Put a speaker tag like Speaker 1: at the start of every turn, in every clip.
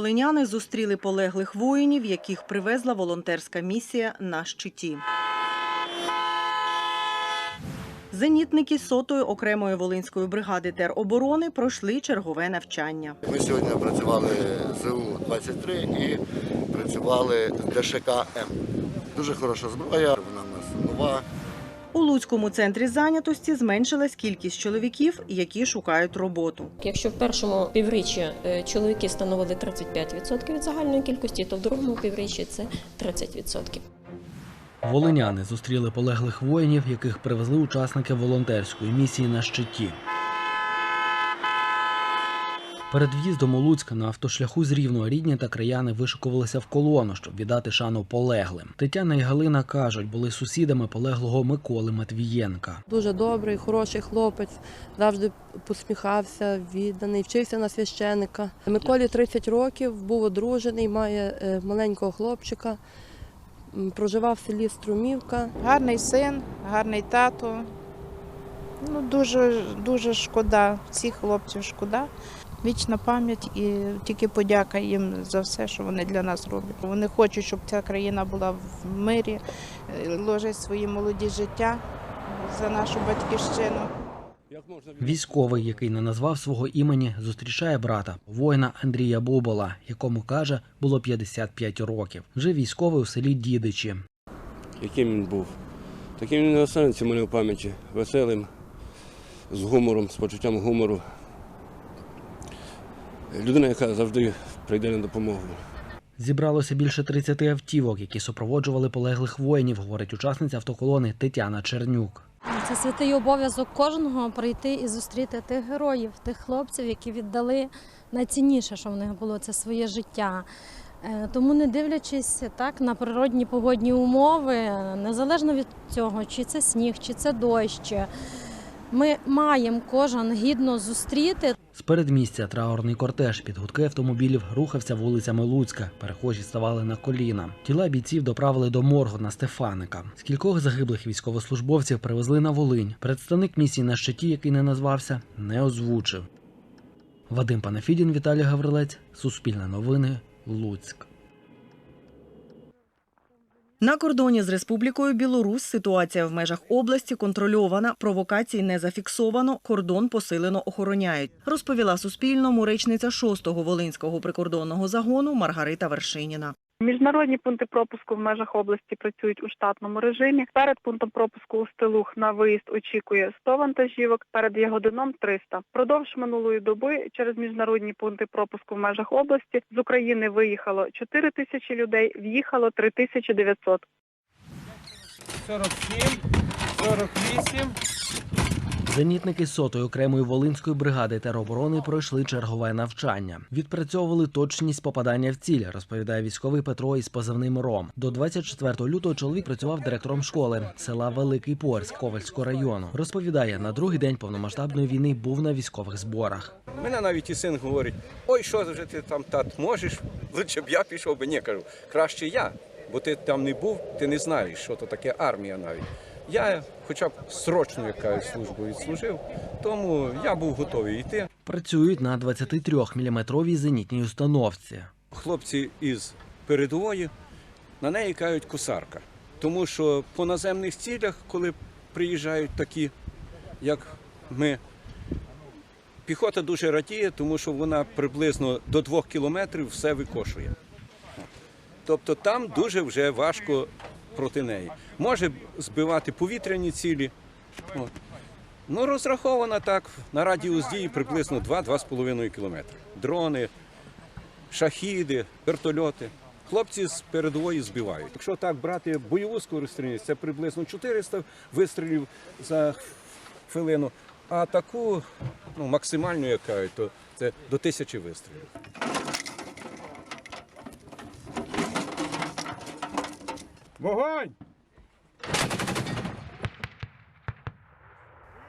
Speaker 1: волиняни зустріли полеглих воїнів, яких привезла волонтерська місія на щиті. Зенітники сотої окремої волинської бригади тероборони пройшли чергове навчання.
Speaker 2: Ми сьогодні працювали ЗУ-23 і працювали ДШК М. Дуже хороша зброя, вона в нас нова.
Speaker 1: У Луцькому центрі зайнятості зменшилась кількість чоловіків, які шукають роботу.
Speaker 3: Якщо в першому півріччі е, чоловіки становили 35% від загальної кількості, то в другому півріччі це 30%.
Speaker 4: Волиняни зустріли полеглих воїнів, яких привезли учасники волонтерської місії на щиті. Перед в'їздом у Луцьк на автошляху з Рівного рідні та краяни вишикувалися в колону, щоб віддати шану полеглим. Тетяна і Галина кажуть, були сусідами полеглого Миколи Матвієнка.
Speaker 5: Дуже добрий, хороший хлопець, завжди посміхався, відданий, вчився на священика. Миколі 30 років, був одружений, має е, маленького хлопчика, проживав в селі Струмівка.
Speaker 6: Гарний син, гарний тато. Ну, дуже, дуже шкода. Всіх хлопців шкода. Вічна пам'ять і тільки подяка їм за все, що вони для нас роблять. Вони хочуть, щоб ця країна була в мирі, е, ложать свої молоді життя за нашу батьківщину.
Speaker 4: Військовий, який не назвав свого імені, зустрічає брата, воїна Андрія Бобола, якому каже, було 55 років. Вже військовий у селі Дідичі.
Speaker 7: яким він був. Таким він не останеться в мене в пам'яті. Веселим, з гумором, з почуттям гумору. Людина, яка завжди прийде на допомогу.
Speaker 4: Зібралося більше 30 автівок, які супроводжували полеглих воїнів, говорить учасниця автоколони Тетяна Чернюк.
Speaker 8: Це святий обов'язок кожного прийти і зустріти тих героїв, тих хлопців, які віддали найцінніше, що в них було це своє життя. Е, Тому, не дивлячись так на природні погодні умови, незалежно від цього, чи це сніг, чи це дощ, ми маємо кожен гідно зустріти
Speaker 4: З передмістя траурний кортеж під гудки автомобілів рухався вулицями Луцька. Перехожі ставали на коліна. Тіла бійців доправили до моргу на Стефаника. З кількох загиблих військовослужбовців привезли на Волинь. Представник місії на щиті, який не назвався, не озвучив. Вадим Панафідін, Віталій Гаврилець, Суспільне новини, Луцьк.
Speaker 1: На кордоні з Республікою Білорусь ситуація в межах області контрольована, провокацій не зафіксовано, кордон посилено охороняють. Розповіла Суспільному речниця 6-го Волинського прикордонного загону Маргарита Вершиніна.
Speaker 9: Міжнародні пункти пропуску в межах області працюють у штатному режимі. Перед пунктом пропуску у Стелух на виїзд очікує 100 вантажівок, перед Ягодином 300. Впродовж минулої доби через міжнародні пункти пропуску в межах області з України виїхало 4 тисячі людей, в'їхало 3900.
Speaker 10: 47, 48.
Speaker 4: Зенітники сотої окремої волинської бригади тероборони пройшли чергове навчання. Відпрацьовували точність попадання в ціль, розповідає військовий Петро із позивним Ром. До 24 лютого чоловік працював директором школи села Великий Порськ Ковальського району. Розповідає, на другий день повномасштабної війни був на військових зборах.
Speaker 10: Мене навіть і син говорить: ой, що вже ти там тат можеш? Лучше б я пішов би. Ні, кажу, краще я, бо ти там не був, ти не знаєш, що то таке армія навіть. Я хоча б срочну якусь службу відслужив, тому я був готовий йти.
Speaker 4: Працюють на 23-мм зенітній установці.
Speaker 10: Хлопці із передової на неї кажуть косарка. Тому що по наземних цілях, коли приїжджають такі, як ми, піхота дуже радіє, тому що вона приблизно до двох кілометрів все викошує. Тобто там дуже вже важко проти неї. Може збивати повітряні цілі. От. Ну, розрахована так на радіус дії приблизно 2-2,5 кілометри. Дрони, шахіди, вертольоти. Хлопці з передової збивають. Якщо так брати бойову скорострільність, це приблизно 400 вистрілів за хвилину, а таку ну, максимальну, як кажуть, то це до тисячі вистрілів. Вогонь!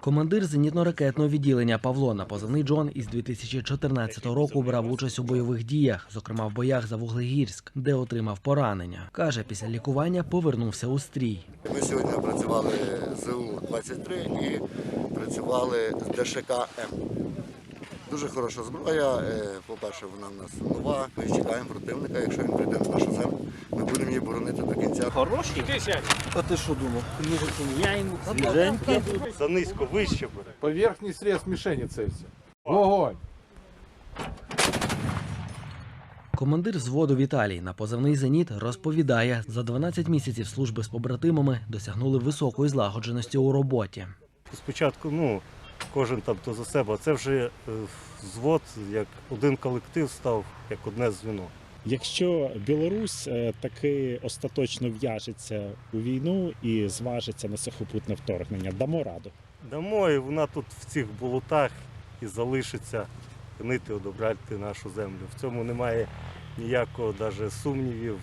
Speaker 4: Командир зенітно-ракетного відділення Павло на позивний Джон із 2014 року брав участь у бойових діях, зокрема в боях за Вуглегірськ, де отримав поранення. Каже, після лікування повернувся у стрій.
Speaker 2: Ми сьогодні працювали ЗУ-23 і працювали з ДШК М. Дуже хороша зброя. Е, По-перше, вона в нас нова. Ми чекаємо противника. Якщо він прийде на нашу землю, ми будемо її боронити до кінця.
Speaker 11: Хороший? А ти що думав? Може поміняємо? Свіженький?
Speaker 12: Занизько, вище буде.
Speaker 13: По верхній срез мішені целься. Вогонь!
Speaker 4: Командир взводу Віталій на позивний зеніт розповідає, за 12 місяців служби з побратимами досягнули високої злагодженості у роботі.
Speaker 12: Спочатку, ну, кожен там то за себе, а це вже е, взвод, як один колектив став, як одне звіно.
Speaker 14: Якщо Білорусь е, таки остаточно в'яжеться у війну і зважиться на сухопутне вторгнення, дамо раду.
Speaker 12: Дамо, і вона тут в цих болотах і залишиться гнити, одобряти нашу землю. В цьому немає ніякого даже сумнівів.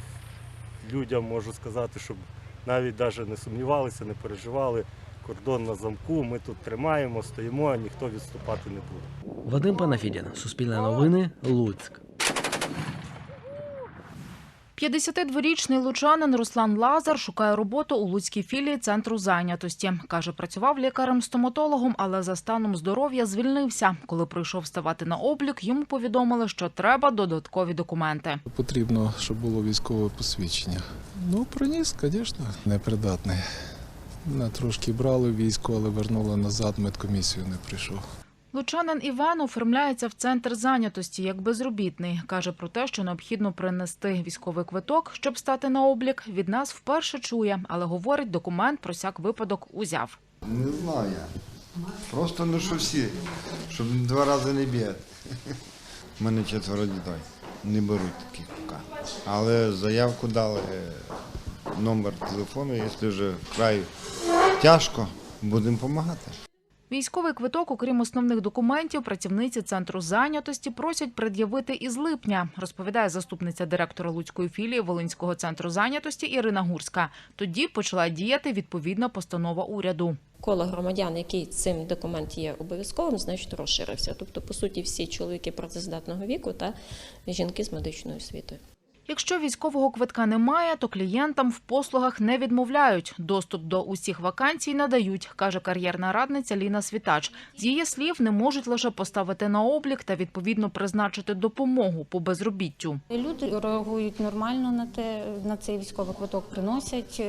Speaker 12: Людям можу сказати, щоб навіть даже не сумнівалися, не переживали. Кордон на замку, ми тут тримаємо, стоїмо, а ніхто відступати не буде.
Speaker 4: Вадим Панафідін, Суспільне новини, Луцьк.
Speaker 15: 52-річний лучанин Руслан Лазар шукає роботу у Луцькій філії центру зайнятості. Каже, працював лікарем-стоматологом, але за станом здоров'я звільнився. Коли прийшов ставати на облік, йому повідомили, що треба додаткові документи.
Speaker 13: Потрібно, щоб було військове посвідчення. Ну, приніс, звісно, непридатний. Мене трошки брали військо, але вернули назад, медкомісію не прийшов.
Speaker 15: Лучанин Іван оформляється в центр зайнятості як безробітний. Каже про те, що необхідно принести військовий квиток, щоб стати на облік. Від нас вперше чує, але говорить, документ про всяк випадок узяв.
Speaker 16: Не знаю. Просто ну що всі, щоб два рази не бігати. У мене четверо дітей. Не беруть таких поки. Але заявку дали, номер телефону, якщо вже вкрай тяжко, будемо допомагати.
Speaker 15: Військовий квиток, окрім основних документів, працівниці центру зайнятості просять пред'явити із липня, розповідає заступниця директора Луцької філії Волинського центру зайнятості Ірина Гурська. Тоді почала діяти відповідна постанова уряду.
Speaker 3: Коло громадян, який цим документ є обов'язковим, значить розширився. Тобто, по суті, всі чоловіки працездатного віку та жінки з медичною освітою.
Speaker 15: Якщо військового квитка немає, то клієнтам в послугах не відмовляють. Доступ до усіх вакансій надають, каже кар'єрна радниця Ліна Світач. З її слів, не можуть лише поставити на облік та відповідно призначити допомогу по безробіттю.
Speaker 17: Люди реагують нормально на те, на цей військовий квиток приносять,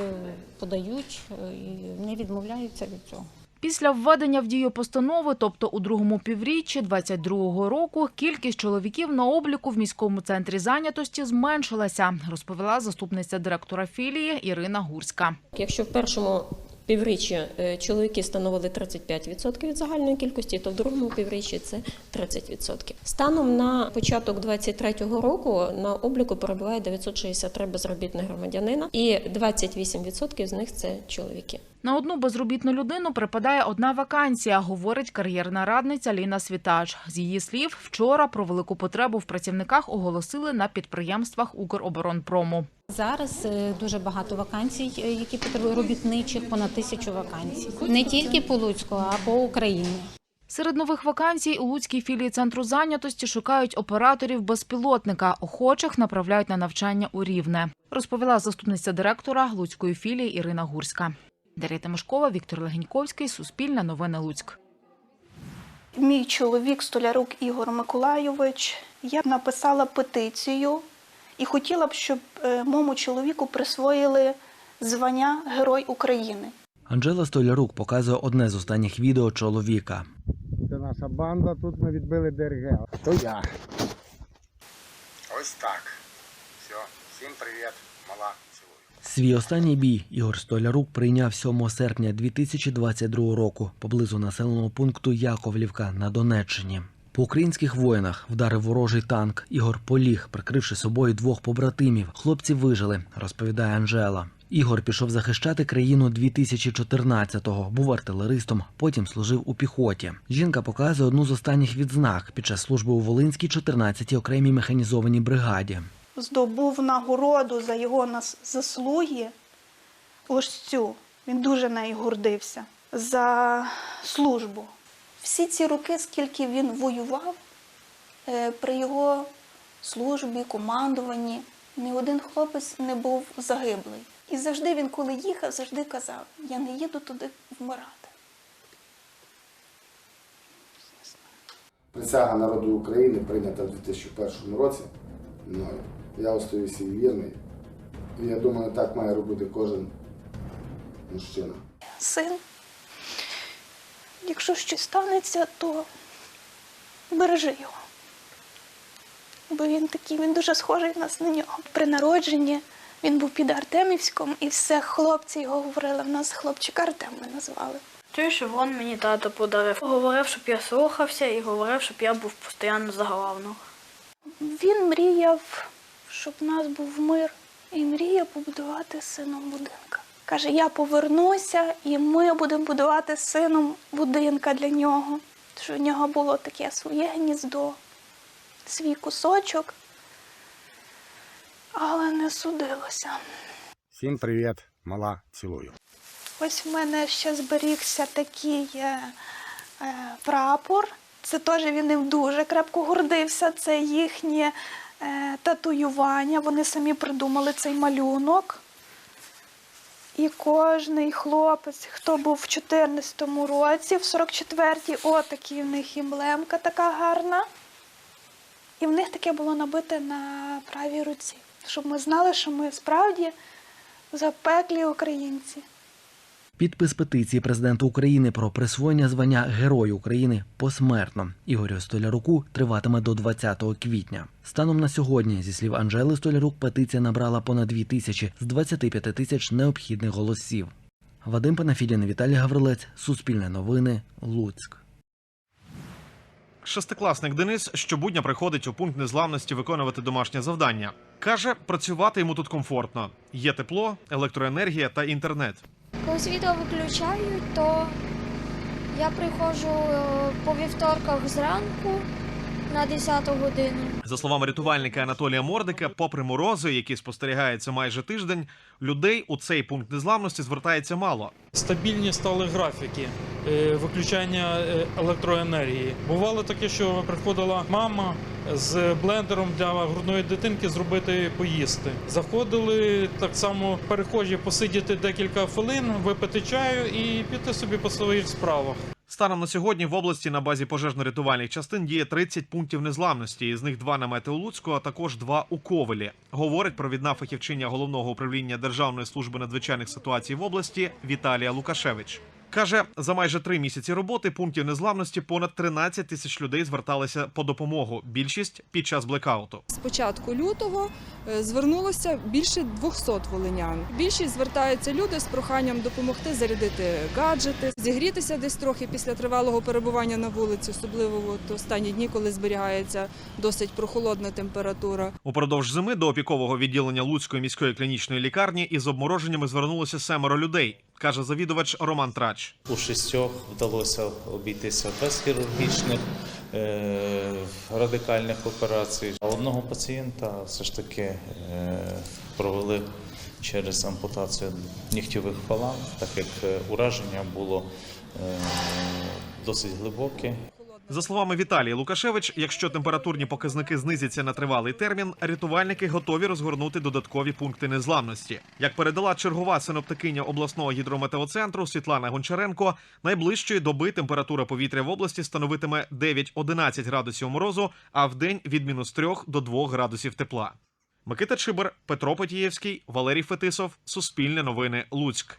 Speaker 17: подають е, і не відмовляються від цього.
Speaker 15: Після введення в дію постанови, тобто у другому півріччі 22-го року, кількість чоловіків на обліку в міському центрі зайнятості зменшилася, розповіла заступниця директора філії Ірина Гурська.
Speaker 3: Якщо в першому півріччі е, чоловіки становили 35% від загальної кількості, то в другому півріччі це 30%. Станом на початок 2023 року на обліку перебуває 963 безробітних громадянина, і 28% з них це чоловіки.
Speaker 15: На одну безробітну людину припадає одна вакансія, говорить кар'єрна радниця Ліна Світач. З її слів, вчора про велику потребу в працівниках оголосили на підприємствах Укроборонпрому.
Speaker 17: Зараз е, дуже багато вакансій, е, які потребують робітничих, понад тисячу вакансій. Не тільки по Луцьку, а по Україні.
Speaker 15: Серед нових вакансій у Луцькій філії центру зайнятості шукають операторів безпілотника. Охочих направляють на навчання у Рівне, розповіла заступниця директора Луцької філії Ірина Гурська. Дар'я Тимошкова, Віктор Легеньковський, Суспільне новини Луцьк.
Speaker 18: Мій чоловік Столярук Ігор Миколайович. Я написала петицію і хотіла б, щоб е, моєму чоловіку присвоїли звання Герой України.
Speaker 4: Анжела Столярук показує одне з останніх відео чоловіка.
Speaker 19: Це наша банда, тут ми відбили ДРГ. То я.
Speaker 16: Ось так. Все, всім привіт.
Speaker 4: Свій останній бій Ігор Столярук прийняв 7 серпня 2022 року поблизу населеного пункту Яковлівка на Донеччині. По українських воїнах вдарив ворожий танк. Ігор поліг, прикривши собою двох побратимів. Хлопці вижили, розповідає Анжела. Ігор пішов захищати країну 2014-го, був артилеристом, потім служив у піхоті. Жінка показує одну з останніх відзнак під час служби у Волинській 14-й окремій механізованій бригаді.
Speaker 18: Здобув нагороду за його заслуги. Ось цю. Він дуже нею гордився за службу. Всі ці роки, скільки він воював, е, при його службі, командуванні, ні один хлопець не був загиблий. І завжди він, коли їхав, завжди казав: я не їду туди вмирати.
Speaker 20: Присяга народу України прийнята в 2001 році мною. Я остаюся їй вірний. І я думаю, так має робити кожен мужчина.
Speaker 18: Син, якщо щось станеться, то бережи його. Бо він такий, він дуже схожий в нас на нього. При народженні він був під Артемівськом, і все хлопці його говорили. В нас хлопчика Артем ми назвали.
Speaker 21: Чуєш, Іван мені тато подарив. Говорив, щоб я слухався і говорив, щоб я був постійно за главного.
Speaker 18: Він мріяв, щоб в нас був мир, і мріяв побудувати сином будинка. Каже, я повернуся, і ми будемо будувати сином будинка для нього. Що в нього було таке своє гніздо, свій кусочок, але не судилося.
Speaker 19: Всім привіт, мала, цілую.
Speaker 18: Ось в мене ще зберігся такий е, е, прапор. Це теж він ним дуже крепко гордився. Це їхнє татуювання. Вони самі придумали цей малюнок. І кожний хлопець, хто був в 14-му році, в 44-й, отакий в них емблемка така гарна. І в них таке було набите на правій руці, щоб ми знали, що ми справді запеклі українці.
Speaker 4: Підпис петиції президенту України про присвоєння звання Герою України посмертно Ігорю Столяруку триватиме до 20 квітня. Станом на сьогодні, зі слів Анжели Столярук, петиція набрала понад 2 тисячі з 25 тисяч необхідних голосів. Вадим Панафідін, Віталій Гаврилець, Суспільне новини, Луцьк.
Speaker 22: Шестикласник Денис щобудня приходить у пункт незламності виконувати домашнє завдання. Каже, працювати йому тут комфортно. Є тепло, електроенергія та інтернет.
Speaker 23: Коли світло виключають, то я приходжу е, по вівторках зранку на 10 годину.
Speaker 22: За словами рятувальника Анатолія Мордика, попри морози, які спостерігаються майже тиждень, людей у цей пункт незламності звертається мало.
Speaker 24: Стабільні стали графіки виключання е, електроенергії. Бувало таке, що приходила мама з блендером для грудної дитинки зробити поїсти. Заходили так само перехожі посидіти декілька хвилин, випити чаю і піти собі по своїх справах.
Speaker 22: Станом на сьогодні в області на базі пожежно-рятувальних частин діє 30 пунктів незламності, із них два намети у Луцьку, а також два у Ковелі. Говорить провідна фахівчиня головного управління Державної служби надзвичайних ситуацій в області Віталія Лукашевич. Каже, за майже три місяці роботи пунктів незламності понад 13 тисяч людей зверталися по допомогу. Більшість під час блекауту.
Speaker 25: З початку лютого е, звернулося більше 200 волинян. Більшість звертаються люди з проханням допомогти зарядити гаджети, зігрітися десь трохи після тривалого перебування на вулиці, особливо от останні дні, коли зберігається досить прохолодна температура.
Speaker 22: Упродовж зими до опікового відділення Луцької міської клінічної лікарні із обмороженнями звернулося семеро людей, каже завідувач Роман Трач.
Speaker 26: У шістьох вдалося обійтися без хірургічних е, радикальних операцій. А одного пацієнта все ж таки е, провели через ампутацію нігтєвих палат, так як е, ураження було е, досить глибоке.
Speaker 22: За словами Віталія Лукашевич, якщо температурні показники знизяться на тривалий термін, рятувальники готові розгорнути додаткові пункти незламності. Як передала чергова синоптикиня обласного гідрометеоцентру Світлана Гончаренко, найближчої доби температура повітря в області становитиме 9-11 градусів морозу, а в день від мінус 3 до 2 градусів тепла. Микита Чибер, Петро Потієвський, Валерій Фетисов, Суспільне новини, Луцьк.